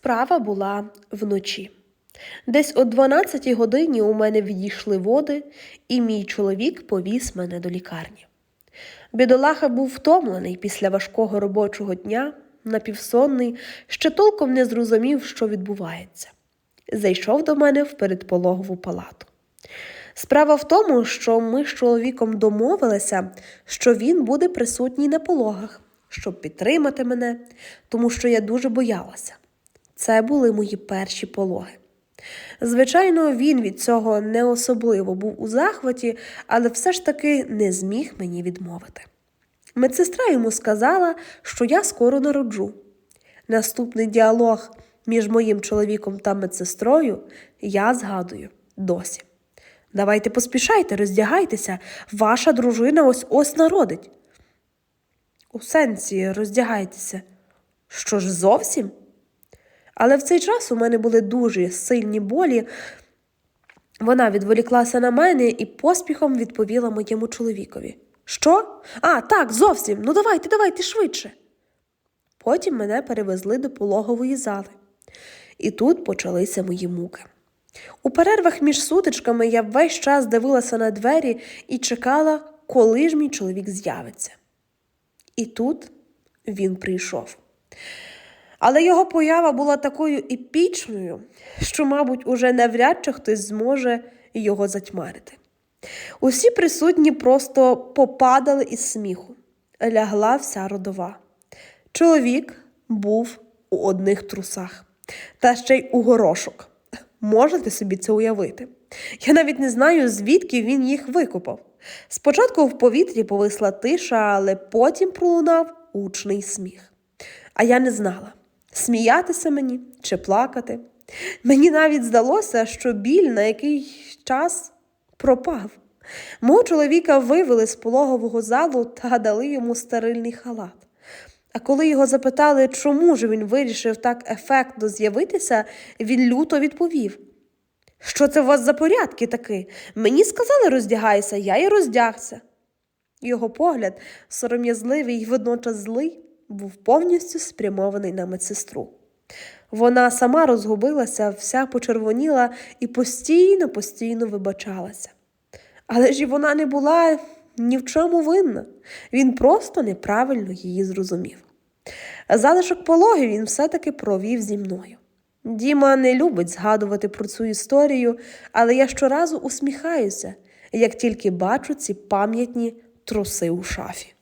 Справа була вночі. Десь о 12 годині у мене відійшли води, і мій чоловік повіз мене до лікарні. Бідолаха був втомлений після важкого робочого дня, напівсонний, ще толком не зрозумів, що відбувається. Зайшов до мене в передпологову палату. Справа в тому, що ми з чоловіком домовилися, що він буде присутній на пологах, щоб підтримати мене, тому що я дуже боялася. Це були мої перші пологи. Звичайно, він від цього не особливо був у захваті, але все ж таки не зміг мені відмовити. Медсестра йому сказала, що я скоро народжу. Наступний діалог між моїм чоловіком та медсестрою я згадую досі. Давайте поспішайте, роздягайтеся, ваша дружина ось ось народить. У сенсі роздягайтеся. Що ж зовсім? Але в цей час у мене були дуже сильні болі. Вона відволіклася на мене і поспіхом відповіла моєму чоловікові. Що? А, так, зовсім. Ну давайте, давайте швидше. Потім мене перевезли до пологової зали. І тут почалися мої муки. У перервах між сутичками я весь час дивилася на двері і чекала, коли ж мій чоловік з'явиться. І тут він прийшов. Але його поява була такою епічною, що, мабуть, уже навряд чи хтось зможе його затьмарити. Усі присутні просто попадали із сміху, лягла вся родова. Чоловік був у одних трусах, та ще й у горошок. Можете собі це уявити? Я навіть не знаю, звідки він їх викопав. Спочатку в повітрі повисла тиша, але потім пролунав гучний сміх. А я не знала, сміятися мені чи плакати. Мені навіть здалося, що біль на якийсь час пропав. Мого чоловіка вивели з пологового залу та дали йому стерильний халат. А коли його запитали, чому ж він вирішив так ефектно з'явитися, він люто відповів: Що це у вас за порядки таки? Мені сказали роздягайся, я і роздягся. Його погляд, сором'язливий і водночас злий, був повністю спрямований на медсестру. Вона сама розгубилася, вся почервоніла і постійно, постійно вибачалася. Але ж і вона не була ні в чому винна, він просто неправильно її зрозумів. Залишок пологи він все-таки провів зі мною. Діма не любить згадувати про цю історію, але я щоразу усміхаюся, як тільки бачу ці пам'ятні труси у шафі.